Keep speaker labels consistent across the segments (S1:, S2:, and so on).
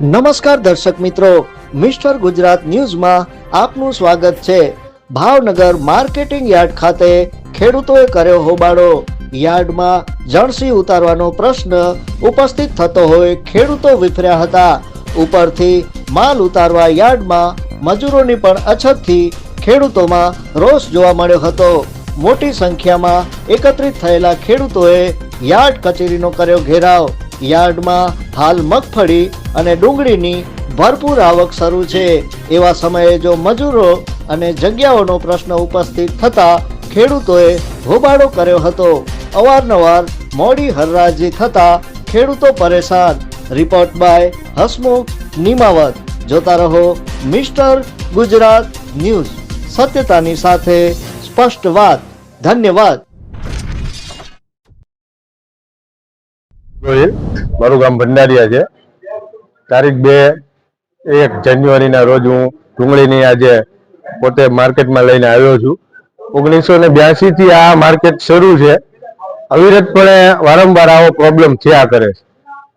S1: નમસ્કાર દર્શક મિત્રો, મિસ્ટર ગુજરાત ન્યૂઝમાં આપનું સ્વાગત છે. ભાવનગર માર્કેટિંગ યાર્ડ ખાતે ખેડૂતોએ કર્યો હોબાળો. યાર્ડમાં જણસી ઉતારવાનો પ્રશ્ન ઉપસ્થિત થતો હોય ખેડૂતો વિફર્યા હતા. ઉપરથી માલ ઉતારવા યાર્ડમાં મજૂરોની પણ અછતથી ખેડૂતોમાં રોષ જોવા મળ્યો હતો. મોટી સંખ્યામાં એકત્રિત થયેલા ખેડૂતોએ યાર્ડ કચેરીનો કર્યો ઘેરાવ. યાર્ડમાં હાલ મગફળી અને ડુંગળીની ભરપૂર આવક શરૂ છે. એવા સમયે જો મજૂરો અને જગ્યાઓનો પ્રશ્ન ઉપસ્થિત થતા ખેડૂતોએ હોબાળો કર્યો હતો. અવારનવાર મોડી હરરાજી થતા ખેડૂતો પરેશાન. Report by Hasmukh Nimavat. જોતા રહો મિસ્ટર ગુજરાત ન્યૂઝ. સત્યતાની સાથે સ્પષ્ટ વાત. ધન્યવાદ.
S2: મારું ગામ ભંડારિયા છે. તારીખ બે એક જાન્યુઆરીના રોજ હું ડુંગળીની આજે પોતે માર્કેટમાં લઈને આવ્યો છું. ઓગણીસો ને બ્યાસી થી આ માર્કેટ શરૂ છે. અવિરતપણે વારંવાર આવો પ્રોબ્લેમ થયા કરે છે.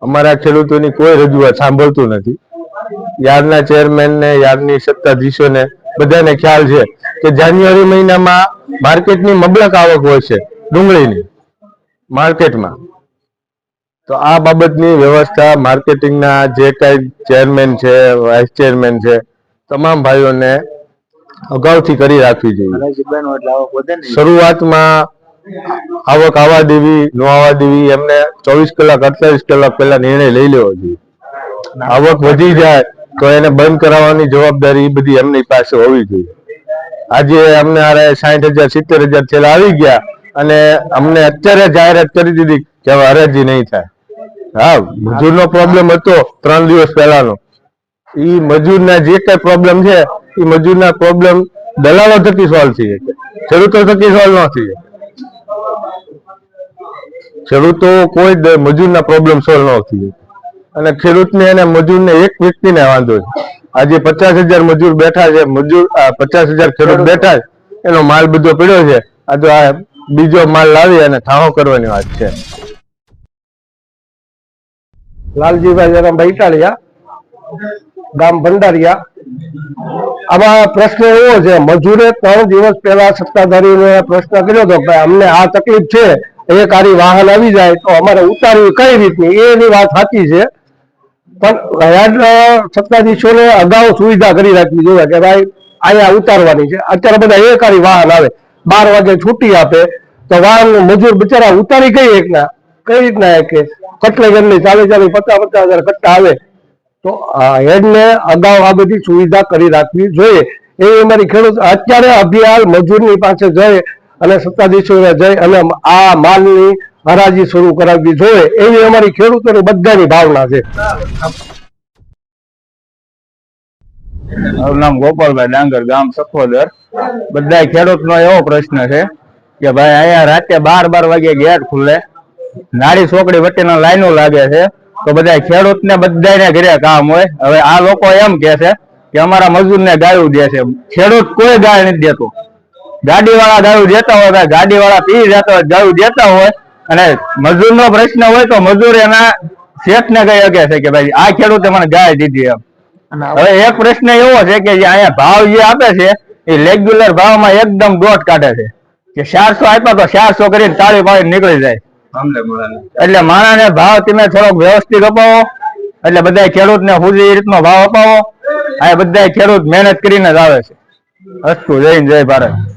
S2: અમારા ખેડૂતોની કોઈ રજૂઆત સાંભળતું નથી. યાર્ડના ચેરમેન ને યાર્ડની સત્તાધીશોને બધાને ખ્યાલ છે કે જાન્યુઆરી મહિનામાં માર્કેટની મબલક આવક હોય છે ડુંગળીની, માર્કેટમાં. તો આ બાબતની વ્યવસ્થા માર્કેટિંગના જે કઈ ચેરમેન છે વાઇસ ચેરમેન છે, તમામ ભાઈઓને અગાઉથી કરી રાખવી જોઈએ. શરૂઆતમાં આવક આવવા દેવી, ન આવવા દેવી, એમને ચોવીસ કલાક, અડતાલીસ કલાક પહેલા નિર્ણય લઈ લેવો જોઈએ. આવક વધી જાય તો એને બંધ કરાવવાની જવાબદારી બધી એમની પાસે હોવી જોઈએ. આજે અમને આરે સાઠ હજાર, સિત્તેર હજાર છેલ્લા આવી ગયા અને અમને અત્યારે જાહેરાત કરી દીધી કે હરાજી નહીં થાય. હા મજૂરનો પ્રોબ્લેમ હતો ત્રણ દિવસ પહેલાનો. મજૂર મજૂરના જે કઈ પ્રોબ્લેમ છે એ મજૂરના પ્રોબ્લેમ દલાલો થકી સોલ્વ થઈ શકે. ખેડૂતો થકી સોલ્વ ન થઈ શકે. ખેડૂતો કોઈ મજૂર મજૂરના પ્રોબ્લેમ સોલ્વ ન થઈ શકે. અને ખેડૂતને અને મજૂરને એક વ્યક્તિને વાંધો છે. આજે પચાસ હજાર મજૂર બેઠા છે મજૂર આ પચાસ હજાર ખેડૂત. બેઠા છે એનો માલ બધો પડ્યો છે. આ તો આ બીજો માલ લાવી અને ઠાણો કરવાની વાત છે.
S3: લાલજીભાઈ જયરામભાઈ ઇટાલિયા ગામ ભંડારિયા. આમાં પ્રશ્ન એવો છે, મજૂરે ત્રણ દિવસ પહેલા સત્તાધારીને પ્રશ્ન કર્યો હતો કે અમને આ તકલીફ છે, એક આરી વાહન આવી જાય તો અમારે ઉતારવી કઈ રીતની? એની વાત સાચી છે. પણ યાદ સત્તાધીશોને અગાઉ સુવિધા કરી રાખવી જોઈએ કે ભાઈ અહીંયા ઉતારવાની છે. અત્યારે બધા એક આરી વાહન આવે. બાર વાગે છૂટી આપે. તો વાહન મજૂર બિચારા ઉતારી કઈ રીતના કઈ રીતના કે કટલે ગમની ચાલી ચાલી પચાસ પચાસ હજાર કટ્ટા આવે, તો હેડને અગાઉ આ બધી સુવિધા કરી રાખવી જોઈએ. એવી અમારી ખેડૂત અત્યારે અભિયાન મજૂરની પાસે જઈ અને સત્તાધીશોને જઈ અને આ માલની હરાજી શરૂ કરાવવી જોઈએ. એવી અમારી ખેડૂતોની બધાની ભાવના છે.
S4: મારું નામ ગોપાલભાઈ ડાંગર, ગામ સખોદર. બધા ખેડૂતનો એવો પ્રશ્ન છે કે ભાઈ અહીંયા રાતે બાર બાર વાગે ગેટ ખુલે નાડી છોકરી વચ્ચેના લાઈનો લાગે છે. તો બધા ખેડૂતને બધાને ઘરે કામ હોય. હવે આ લોકો એમ કે છે કે અમારા મજૂર ને ગાયું દે છે. ખેડૂત કોઈ ગાય નથી દેતો. ગાડી વાળા ગાયું દેતા હોય ગાડી વાળા પી જતા હોય ગાયું દેતા હોય. અને મજૂર નો પ્રશ્ન હોય તો મજૂર એના શેઠને કહી શકે છે કે ભાઈ આ ખેડૂતે મને ગાય દીધી એમ. હવે એક પ્રશ્ન એવો છે કે જે અહીંયા ભાવ જે આપે છે એ રેગ્યુલર ભાવમાં એકદમ દોટ કાઢે છે. કે ચારસો આપ્યા તો ચારસો કરીને તાળી પાડી નીકળી જાય. એટલે માણાને ભાવ તમે થોડોક વ્યવસ્થિત અપાવો. એટલે બધા ખેડૂત ને એ રીતનો ભાવ અપાવો. આ બધા ખેડૂત મહેનત કરીને જ આવે છે. અસ્તુ, જય જય ભારત.